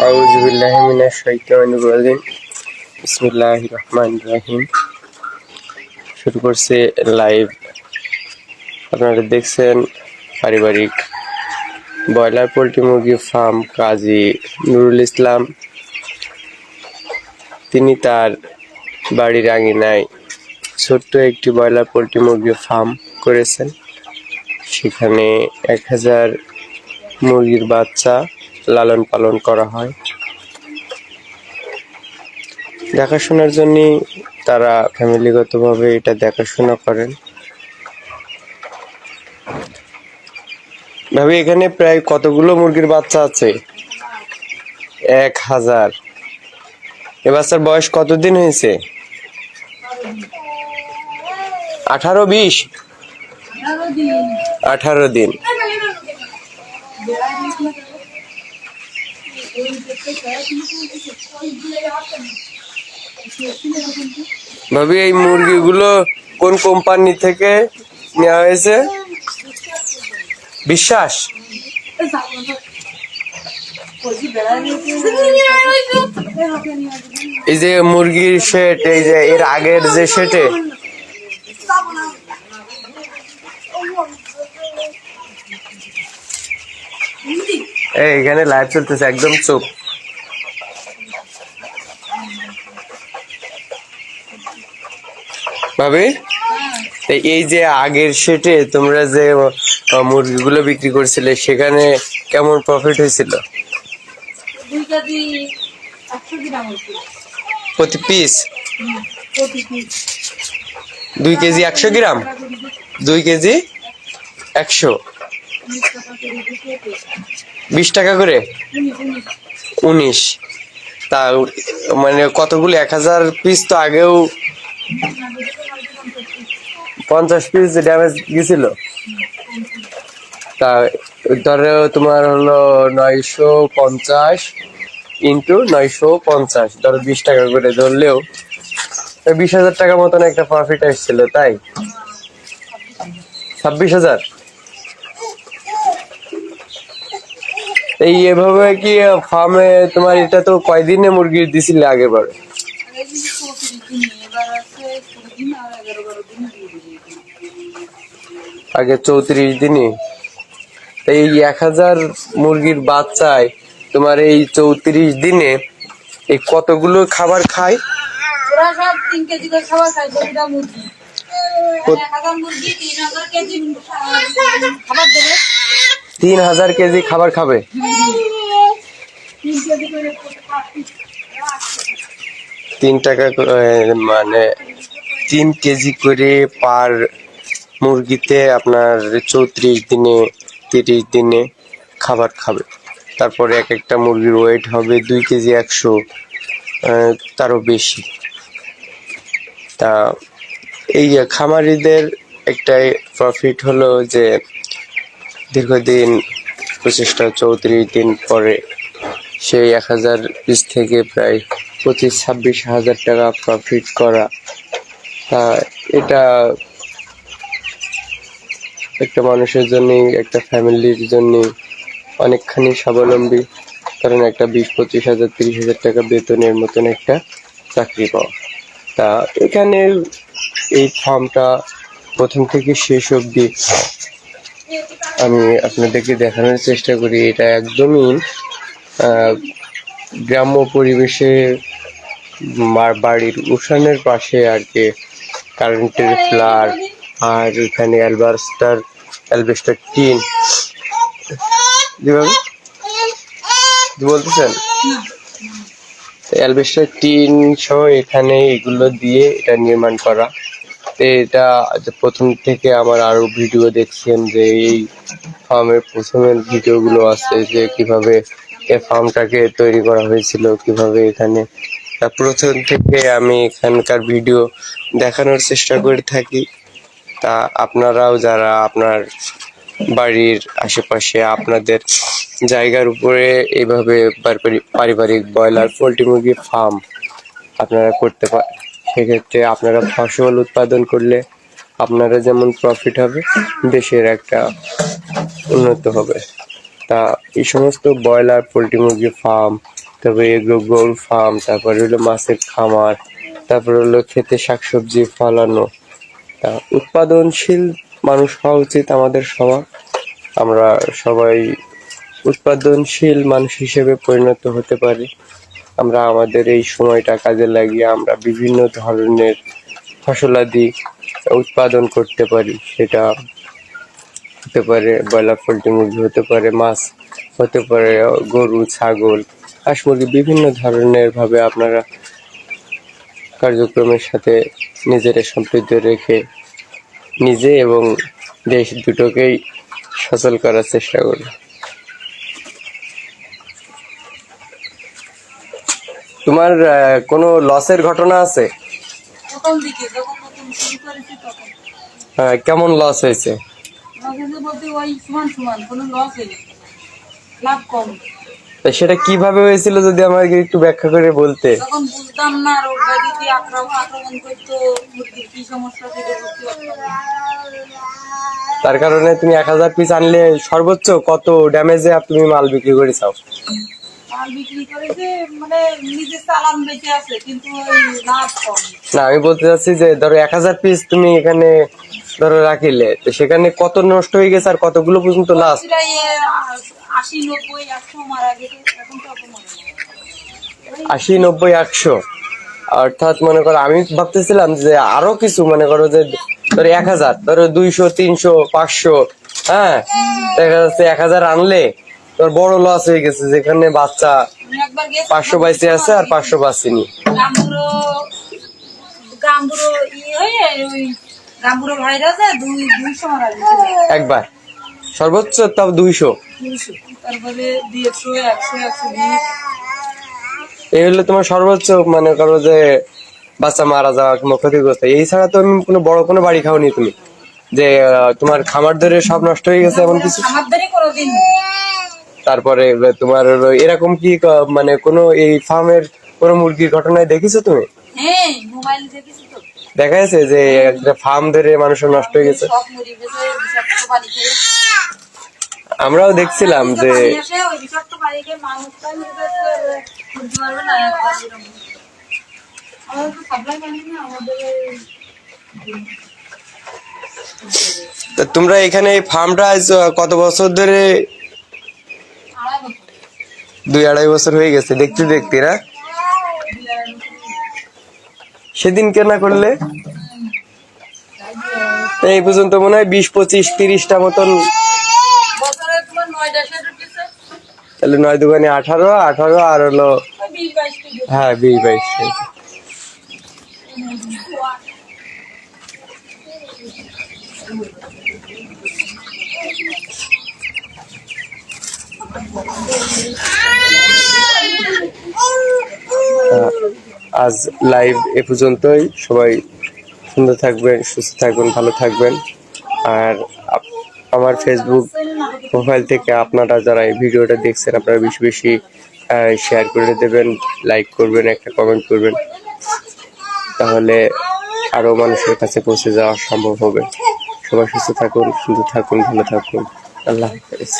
আউযু বিল্লাহি মিনাশ শাইতানির রাজিম বিসমিল্লাহির রহমানির রহিম শুরু করছে লাইভ আপনারা দেখছেন পারিবারিক ব্রয়লার, পোলট্রি, মুরগি ফার্ম কাজী নুরুল ইসলাম। তিনি তার বাড়ির আঙিনায় ছোট্ট একটি ব্রয়লার, পোলট্রি, মুরগি ফার্ম করেছেন। সেখানে এক হাজার মুরগির বাচ্চা লালন পালন করা হয়। দেখাশোনার জন্য তারা ফ্যামিলিগতভাবে এটা দেখাশোনা করেন। ভাবি, এখানে প্রায় কতগুলো মুরগির বাচ্চা আছে? এক হাজার। এ বাচ্চার বয়স কতদিন হয়েছে? আঠারো বিশ? আঠারো দিন। ভাবি, এই মুরগিগুলো কোন কোম্পানি থেকে নেওয়া হয়েছে? বিশ্বাস? এই যে মুরগির সেট এই যে এর আগের যে এই এখানে লাইভ চলতেছে একদম চুপ। ভাবি এই যে আগের সেটে তোমরা যে মুরগিগুলো বিক্রি করছিলে সেখানে কেমন প্রফিট হয়েছিল? প্রতি পিস দুই কেজি একশো গ্রাম? দুই কেজি একশো? বিশ টাকা করে? উনিশ তা মানে কতগুলো? এক হাজার পিস তো আগেও পঞ্চাশ পিস ড্যামেজ গেছিল তা ধরো তোমার হলো নয়শো পঞ্চাশ ইন্টু নয়শো পঞ্চাশ। ধরো বিশ টাকা করে ধরলেও বিশ হাজার টাকা মতন একটা প্রফিট আসছিল তাই? ছাব্বিশ হাজার? এই এভাবে কি ফার্মে তোমার এটা তো কয়দিনে মুরগি দিছিলে আগের বার আগে চৌত্রিশ দিন এবার আছে কুড়ি দিন আর এগারো বারো দিন দিয়ে দিয়েছে আগে চৌত্রিশ দিনে এই এক হাজার মুরগির বাচ্চায় তোমার এই চৌত্রিশ দিনে এই কতগুলো খাবার খায় খাবার দেবে। তিন হাজার কেজি খাবার খাবে। তিন টাকা মানে তিন কেজি করে পার মুরগিতে আপনার চৌত্রিশ দিনে, তিরিশ দিনে খাবার খাবে। তারপরে এক একটা মুরগির ওয়েট হবে দুই কেজি একশো তারও বেশি। তা এই খামারিদের একটাই প্রফিট হলো যে দীর্ঘদিন প্রচেষ্টা চৌত্রিশ দিন পরে সেই এক হাজার পিস থেকে প্রায় পঁচিশ, ছাব্বিশ হাজার টাকা প্রফিট করা। এটা একটা মানুষের জন্য একটা ফ্যামিলির জন্য অনেকখানি স্বাবলম্বী। কারণ একটা বিশ, পঁচিশ হাজার, তিরিশ হাজার টাকা বেতনের মতন একটা চাকরি পাওয়া। তা এখানে এই ফার্মটা প্রথম থেকে শেষ অবধি আমি আপনাদেরকে দেখানোর চেষ্টা করি এটা একদমই গ্রাম্য পরিবেশে বাড়ির উঠানের পাশে আর কি কারেন্টের ফ্লার আর এখানে অ্যালবাস্টার অ্যালবেস্টার টিন। যেভাবে বলতেছেন? অ্যালবেস্টার টিন সহ এখানে এগুলো দিয়ে এটা নির্মাণ করা। এটা প্রথম থেকে আমার আরও ভিডিও দেখছেন যে এই ফার্মের প্রথমের ভিডিওগুলো আছে যে কীভাবে এই ফার্মটাকে তৈরি করা হয়েছিল, কীভাবে এখানে প্রথম থেকে আমি এখানকার ভিডিও দেখানোর চেষ্টা করে থাকি। তা আপনারাও যারা আপনার বাড়ির আশেপাশে আপনাদের জায়গার উপরে এইভাবে পারিবারিক- পারিবারিক ব্রয়লার, পোলট্রি মুরগির ফার্ম আপনারা করতে পারেন সেক্ষেত্রে আপনারা ফসল উৎপাদন করলে আপনারা যেমন প্রফিট হবে, দেশের একটা উন্নত হবে। তা এই সমস্ত ব্রয়লার, পোলট্রি মুরগি ফার্ম তারপরে এগুলো গরু ফার্ম তারপরে হলো মাছের খামার, তারপরে হলো খেতে শাকসবজি ফলানো। তা উৎপাদনশীল মানুষ হওয়া উচিত আমাদের সবার। আমরা সবাই উৎপাদনশীল মানুষ হিসেবে পরিণত হতে পারি। আমরা আমাদের এই সময়টা কাজে লাগিয়ে আমরা বিভিন্ন ধরনের ফসলাদি উৎপাদন করতে পারি। সেটা হতে পারে ব্রয়লার, পোলট্রি মুরগি হতে পারে, মাছ হতে পারে, গরু, ছাগল, হাঁস মুরগি বিভিন্ন ধরনের ভাবে আপনারা কার্যক্রমের সাথে নিজেরা সম্পৃক্ত রেখে নিজে এবং দেশ দুটোকেই সচল করার চেষ্টা করুন তোমার কোনো লসের ঘটনা আছে? আহ, কেমন লস হয়েছে? সেটা কীভাবে হয়েছিল যদি আমাকে একটু ব্যাখ্যা করে বলতে? বুঝতাম না আক্রমণ করতো কি সমস্যা। তার কারণে তুমি এক হাজার পিস আনলে সর্বোচ্চ কত ড্যামেজে তুমি মাল বিক্রি করে চাও? মাল বিক্রি করেছে মানে নিজে চালান বেঁচে আছে কিন্তু লাভ কম। না আমি বলতে চাচ্ছি যে ধরো এক হাজার পিস তুমি এখানে ধরো রাখিলে তো সেখানে কত নষ্ট হয়ে গেছে আর কতগুলো পর্যন্ত লাস্ট আশি নব্বই একশো মারা গেছে এখন তো অত নেই। আশি নব্বই একশো। অর্থাৎ মনে করো আমি ভাবতেছিলাম যে আরও কিছু মনে করো যে ধরো এক হাজার ধরো দুইশো তিনশো পাঁচশো হ্যাঁ? দেখা যাচ্ছে এক হাজার আনলে তোর বড় লস হয়ে গেছে যেখানে বাচ্চা পাঁচশো বাইশে আছে আর পাঁচশো গেছে। একবার। সর্বোচ্চ তাও দুইশো। এই হলো তোমার সর্বোচ্চ মনে করো যে বাচ্চা মারা যাওয়া কিংবা ক্ষতিগ্রস্ত। এই ছাড়া তো আমি কোনো বড় কোনো বাড়ি খাওনি তুমি। যে তোমার খামার ধরে সব নষ্ট হয়ে গেছে এমন কিছু? আমার দেরি কোনোদিন তারপরে তোমার হলো এরকম কি মানে কোনো এই ফার্মের কোনো মুরগির ঘটনায় দেখেছ তুমি? হ্যাঁ মোবাইল দেখেছি তো। দেখা যাচ্ছে যে একটা ফার্ম ধরে মানুষের নষ্ট হয়ে গেছে? আমরাও দেখছিলাম যে তোমরা এখানে এই ফার্মটা কত বছর ধরে দুই আড়াই বছর হয়ে গেছে, দেখতে দেখতে, না? সেদিন কেনা করলে? এই পর্যন্ত মনে হয় বিশ, পঁচিশ, তিরিশটা মতন। তাহলে নয় দোকানে আঠারো আঠারো আর হলো হ্যাঁ বিশ, বাইশ কেজি হ্যাঁ বিশ বাইশ আজ লাইভ এ পর্যন্তই। সবাই সুন্দর থাকবেন, সুস্থ থাকবেন, ভালো থাকবেন। আর আমার ফেসবুক প্রোফাইল থেকে আপনারা যারা এই ভিডিওটা দেখছেন, আপনারা বেশি বেশি শেয়ার করে দেবেন লাইক করবেন, একটা কমেন্ট করবেন। তাহলে আরও মানুষের কাছে পৌঁছে যাওয়া সম্ভব হবে। সবাই সুস্থ থাকুন, সুন্দর থাকুন, ভালো থাকুন। আল্লাহ হাফেজ।